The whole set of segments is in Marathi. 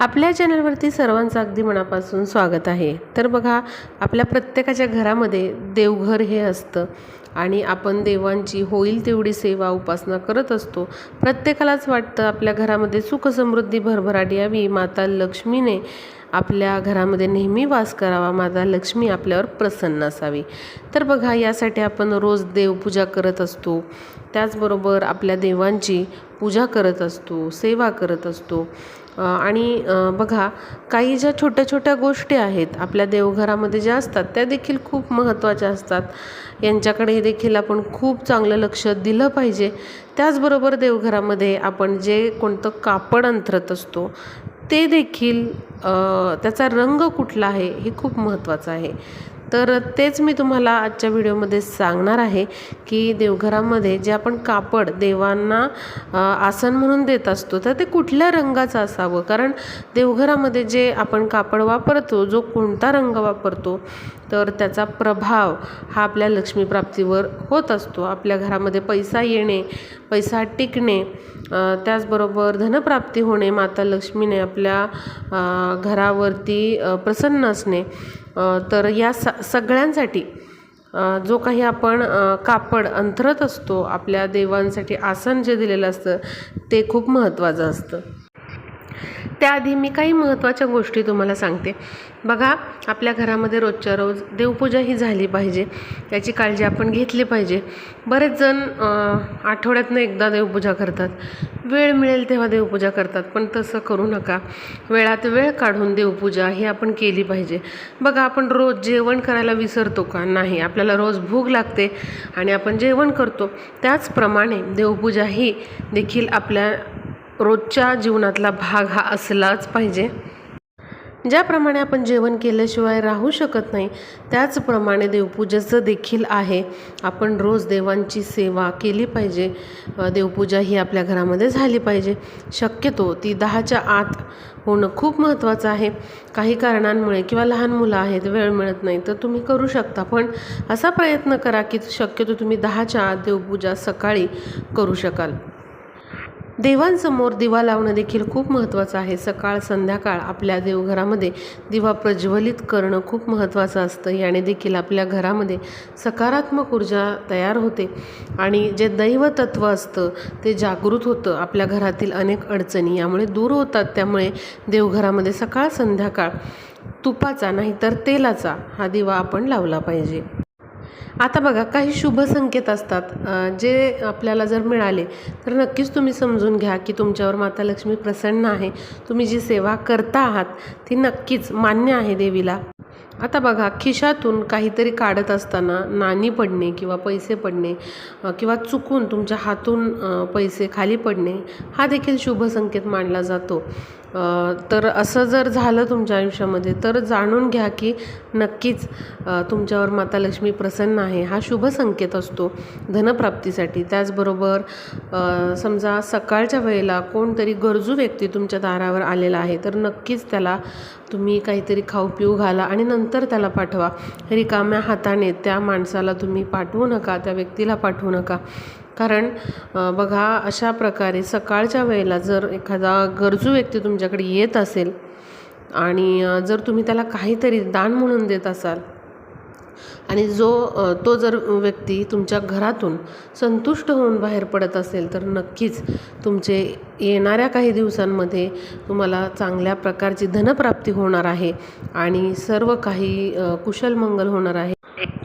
आपल्या चॅनलवरती सर्वांचं अगदी मनापासून स्वागत आहे. तर बघा आपल्या प्रत्येकाच्या घरामध्ये देवघर हे असतं आणि आपण देवांची होईल तेवढी सेवा उपासना करत असतो. प्रत्येकालाच वाटतं आपल्या घरामध्ये सुखसमृद्धी भरभराट यावी. माता लक्ष्मीने आपल्या घरामध्ये नेहमी वास करावा. माता लक्ष्मी आपल्यावर प्रसन्न असावी. तर बघा यासाठी आपण रोज देवपूजा करत असतो. त्याचबरोबर आपल्या देवांची पूजा करत असतो सेवा करत असतो. आणि बघा काही ज्या छोट्या छोट्या गोष्टी आहेत आपल्या देवघरामध्ये ज्या असतात त्या देखील खूप महत्त्वाच्या असतात. यांच्याकडे देखील आपण खूप चांगलं लक्ष दिलं पाहिजे. त्याचबरोबर देवघरामध्ये आपण जे कोणतं कापड अंथरत असतो ते देखील त्याचा रंग कुठला आहे हे खूप महत्त्वाचं आहे. तर तेच मी तुम्हाला आजच्या व्हिडिओमध्ये सांगणार आहे की देवघरामध्ये जे आपण कापड देवांना आसन म्हणून देत असतो तर ते कुठल्या रंगाचं असावं? कारण देवघरामध्ये जे आपण कापड वापरतो जो कोणता रंग वापरतो तर त्याचा प्रभाव हा आपल्या लक्ष्मीप्राप्तीवर होत असतो. आपल्या घरामध्ये पैसा येणे पैसा टिकणे त्याचबरोबर धनप्राप्ती होणे माता लक्ष्मीने आपल्या घरावरती प्रसन्न असणे तर या स सगळ्यांसाठी जो काही आपण कापड अंथरत असतो आपल्या देवांसाठी आसन जे दिलेलं असतं ते खूप महत्त्वाचं असतं. त्याआधी मी काही महत्त्वाच्या गोष्टी तुम्हाला सांगते. बघा आपल्या घरामध्ये रोजच्या रोज देवपूजा ही झाली पाहिजे. याची काळजी आपण घेतली पाहिजे. बरेच जण आठवड्यातनं एकदा देवपूजा करतात. वेळ मिळेल तेव्हा देवपूजा करतात पण तसं करू नका. वेळात वेळ काढून देवपूजा ही आपण केली पाहिजे. बघा आपण रोज जेवण करायला विसरतो का? नाही. आपल्याला रोज भूक लागते आणि आपण जेवण करतो. त्याचप्रमाणे देवपूजा ही देखील आपल्या रोजच्या जीवनातला भाग हा असलाच पाहिजे. ज्याप्रमाणे आपण जेवण केल्याशिवाय राहू शकत नाही त्याचप्रमाणे देवपूजेचं देखील आहे. आपण रोज देवांची सेवा केली पाहिजे. देवपूजा ही आपल्या घरामध्ये झाली पाहिजे. शक्यतो ती दहाच्या आत होणं खूप महत्त्वाचं आहे. काही कारणांमुळे किंवा लहान मुलं आहेत वेळ मिळत नाही तर तुम्ही करू शकता. पण असा प्रयत्न करा की शक्यतो तुम्ही दहाच्या आत देवपूजा सकाळी करू शकाल. देवांसमोर दिवा लावणं देखील खूप महत्त्वाचं आहे. सकाळ संध्याकाळ आपल्या देवघरामध्ये दिवा प्रज्वलित करणं खूप महत्त्वाचं असतं. याने देखील आपल्या घरामध्ये सकारात्मक ऊर्जा तयार होते आणि जे दैवतत्व असतं ते जागृत होतं. आपल्या घरातील अनेक अडचणी यामुळे दूर होतात. त्यामुळे देवघरामध्ये सकाळ संध्याकाळ तुपाचा नाहीतर तेलाचा हा दिवा आपण लावला पाहिजे. आता बघा काही शुभ संकेत असतात जे आपल्याला जर मिळाले तर नक्कीच तुम्ही समजून घ्या की तुमच्यावर माता लक्ष्मी प्रसन्न आहे. तुम्ही जी सेवा करता आहात ती नक्कीच मान्य आहे देवीला. आता बघा खिशातून काहीतरी काढत असताना नाणी पडणे किंवा पैसे पडणे किंवा चुकून तुमच्या हातून पैसे खाली पडणे हा देखील शुभ संकेत मानला जातो. तर असं जर झालं तुमच्या आयुष्यामध्ये तर जाणून घ्या की नक्कीच तुमच्यावर माता लक्ष्मी प्रसन्न आहे हा शुभ संकेत असतो धनप्राप्तीसाठी. त्याचबरोबर समजा सकाळच्या वेळेला कोणतरी गरजू व्यक्ती तुमच्या दारावर आलेला आहे तर नक्कीच त्याला तुम्ही काहीतरी खाऊ पिऊ घाला आणि नंतर त्याला पाठवा. रिकाम्या हाताने त्या माणसाला तुम्ही पाठवू नका त्या व्यक्तीला पाठवू नका. कारण बघा अशा प्रकारे सकाळच्या वेळेला जर एखादा गरजू व्यक्ती तुमच्याकडे येत असेल आणि जर तुम्ही त्याला काहीतरी दान म्हणून देत असाल आणि जो तो जर व्यक्ती तुमच्या घरातून संतुष्ट होऊन बाहेर पडत असेल तर नक्कीच तुमचे येणाऱ्या काही दिवसांमध्ये तुम्हाला चांगल्या प्रकारची धनप्राप्ती होणार आहे आणि सर्व काही कुशल मंगल होणार आहे.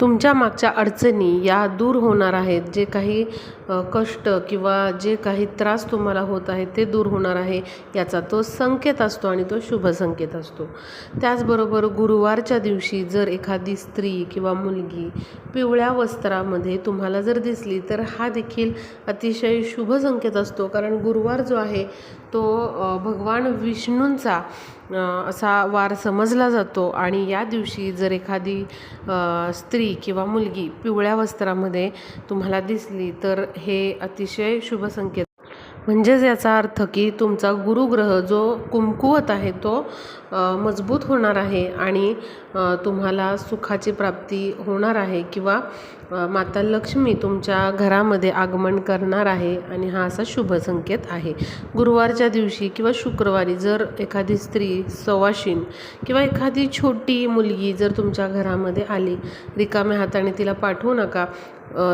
तुमच्या मागच्या अडचणी या दूर होणार आहेत जे काही कष्ट किंवा जे काही त्रास तुम्हाला होत आहे ते दूर होणार आहे याचा तो संकेत असतो आणि तो शुभ संकेत असतो. त्याचबरोबर गुरुवारच्या दिवशी जर एखादी स्त्री किंवा मुलगी पिवळ्या वस्त्रामध्ये तुम्हाला जर दिसली तर हा देखील अतिशय शुभ संकेत असतो. कारण गुरुवार जो आहे तो भगवान विष्णूंचा असा वार समजला जातो. आणि या दिवशी जर एखादी स्त्री किंवा मुलगी पिवळ्या वस्त्रामध्ये तुम्हाला दिसली तर हे अतिशय शुभ संकेत म्हणजेच याचा अर्थ की तुमचा गुरुग्रह जो कुमकुवत आहे तो मजबूत होणार आहे आणि तुम्हाला सुखाची प्राप्ती होणार आहे किंवा माता लक्ष्मी तुमच्या घरामध्ये आगमन करणार आहे आणि हा असा शुभ संकेत आहे. गुरुवारच्या दिवशी किंवा शुक्रवारी जर एखादी स्त्री सवाशीण किंवा एखादी छोटी मुलगी जर तुमच्या घरामध्ये आली रिकाम्या हाताने तिला पाठवू नका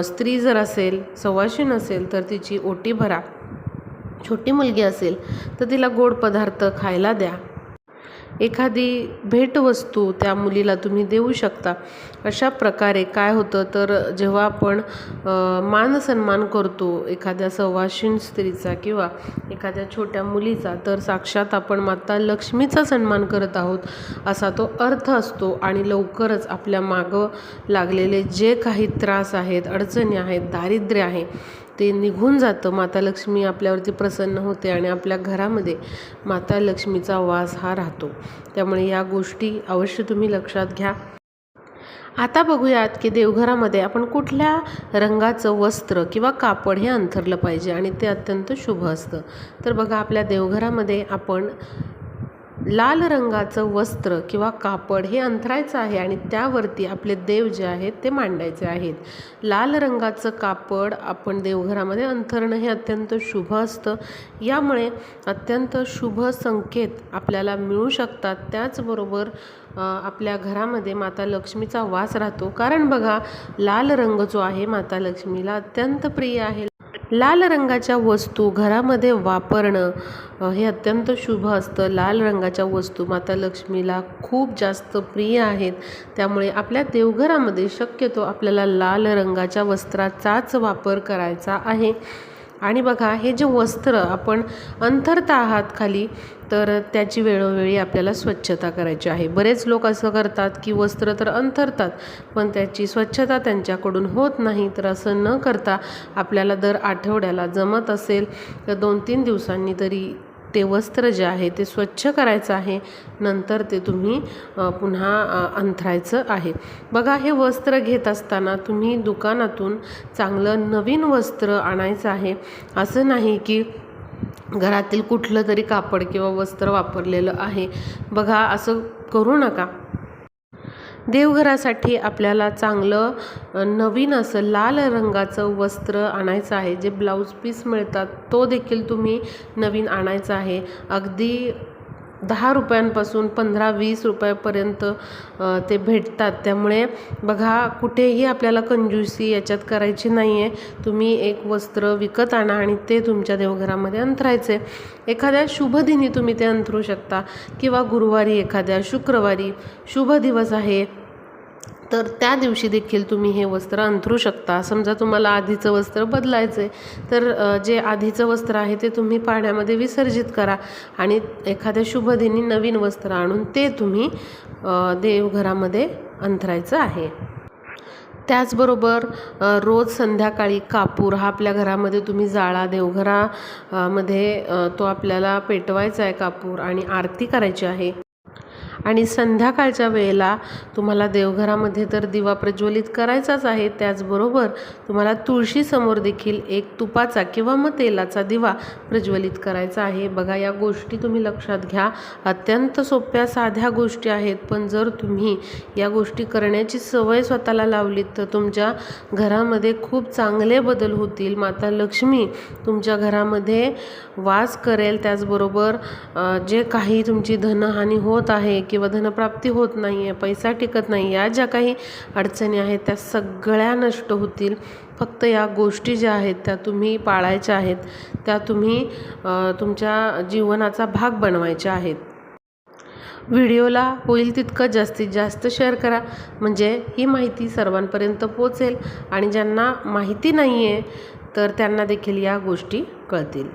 स्त्री जर असेल सवाशीण असेल तर तिची ओटी भरा. छोटी मुलगी असेल तर तिला गोड पदार्थ खायला द्या. एखादी भेटवस्तू त्या मुलीला तुम्ही देऊ शकता. अशा प्रकारे काय होतं तर जेव्हा आपण मानसन्मान मान सन्मान करतो एखाद्या सवाशीण स्त्रीचा किंवा एखाद्या छोट्या मुलीचा तर साक्षात आपण माता लक्ष्मीचा सन्मान करत आहोत असा तो अर्थ असतो आणि लवकरच आपल्या मागं लागलेले जे काही त्रास आहेत अडचणी आहेत दारिद्र्य आहे ते निघून जातं. माता लक्ष्मी आपल्यावरती प्रसन्न होते आणि आपल्या घरामध्ये माता लक्ष्मीचा वास हा राहतो. त्यामुळे या गोष्टी अवश्य तुम्ही लक्षात घ्या. आता बघूयात की देवघरामध्ये आपण कुठल्या रंगाचं वस्त्र किंवा कापड हे अंथरलं पाहिजे आणि ते अत्यंत शुभ असतं. तर बघा आपल्या देवघरामध्ये आपण लाल रंगाचं वस्त्र किंवा कापड हे अंथरायचं आहे आणि त्यावरती आपले देव जे आहेत ते मांडायचे आहेत. लाल रंगाचं कापड आपण देवघरामध्ये अंथरणं हे अत्यंत शुभ असतं. यामुळे अत्यंत शुभ संकेत आपल्याला मिळू शकतात. त्याचबरोबर आपल्या घरामध्ये माता लक्ष्मीचा वास राहतो. कारण बघा लाल रंग जो आहे माता लक्ष्मीला अत्यंत प्रिय आहे. लाल रंगाच्या वस्तू घरामध्ये वापरणं हे अत्यंत शुभ असतं. लाल रंगाच्या वस्तू माता लक्ष्मीला खूप जास्त प्रिय आहेत. त्यामुळे आपल्या देवघरामध्ये शक्यतो आपल्याला लाल रंगाच्या वस्त्राचाच वापर करायचा आहे. आणि बघा हे जे वस्त्र आपण अंथरता आहात खाली तर त्याची वेळोवेळी आपल्याला स्वच्छता करायची आहे. बरेच लोक असं करतात की वस्त्र तर अंथरतात पण त्याची स्वच्छता त्यांच्याकडून होत नाही. तर असं न करता आपल्याला दर आठवड्याला जमत असेल तर दोन तीन दिवसांनी तरी ते वस्त्र जे आहे ते स्वच्छ करायचं आहे. नंतर ते तुम्ही पुन्हा अंथरायचं आहे. बघा हे वस्त्र घेत असताना तुम्ही दुकानातून चांगलं नवीन वस्त्र आणायचं आहे. असं नाही की घरातील कुठलं तरी कापड किंवा वस्त्र वापरलेलं आहे. बघा असं करू नका. देवघरासाठी आपल्याला चांगलं नवीन असं लाल रंगाचं वस्त्र आणायचं आहे. जे ब्लाऊज पीस मिळतात तो देखील तुम्ही नवीन आणायचा आहे. अगदी दहा रुपयांपासून पंधरा वीस रुपयापर्यंत ते भेटतात. त्यामुळे बघा कुठेही आपल्याला कंजूसी याच्यात करायची नाही आहे तुम्ही एक वस्त्र विकत आणा आणि ते तुमच्या देवघरामध्ये अंथरायचे एखाद्या शुभदिनी तुम्ही ते अंथरू शकता किंवा गुरुवारी एखाद्या शुक्रवारी. शुभ दिवस आहे. तर त्या दिवशी देखील तुम्ही हे वस्त्र अंथरू शकता. समजा तुम्हाला आधीचं वस्त्र बदलायचं आहे तर जे आधीचं वस्त्र आहे ते तुम्ही पाण्यामध्ये विसर्जित करा आणि एखाद्या शुभदिनी नवीन वस्त्र आणून ते तुम्ही देवघरामध्ये अंथरायचं आहे. त्याचबरोबर रोज संध्याकाळी कापूर हा आपल्या घरामध्ये तुम्ही जाळा देवघरामध्ये तो आपल्याला पेटवायचा आहे कापूर आणि आरती करायची आहे. आणि संध्याकाळच्या वेळेला तुम्हाला देवघरामध्ये तर दिवा प्रज्वलित करायचाच आहे त्याचबरोबर तुम्हाला तुळशीसमोर देखील एक तुपाचा किंवा मग तेलाचा दिवा प्रज्वलित करायचा आहे. बघा या गोष्टी तुम्ही लक्षात घ्या. अत्यंत सोप्या साध्या गोष्टी आहेत पण जर तुम्ही या गोष्टी करण्याची सवय स्वतःला लावलीत तर तुमच्या घरामध्ये खूप चांगले बदल होतील. माता लक्ष्मी तुमच्या घरामध्ये वास करेल त्याचबरोबर जे काही तुमची धनहानी होत आहे किंवा धनप्राप्ती होत नाही आहे पैसा टिकत नाही या ज्या काही अडचणी आहेत त्या सगळ्या नष्ट होतील. फक्त या गोष्टी ज्या आहेत त्या तुम्ही पाळायच्या आहेत त्या तुम्ही तुमच्या जीवनाचा भाग बनवायच्या आहेत. व्हिडिओला होईल तितकं जास्तीत जास्त शेअर करा. म्हणजे ही माहिती सर्वांपर्यंत पोचेल आणि ज्यांना माहिती नाही आहे तर त्यांना देखील या गोष्टी कळतील.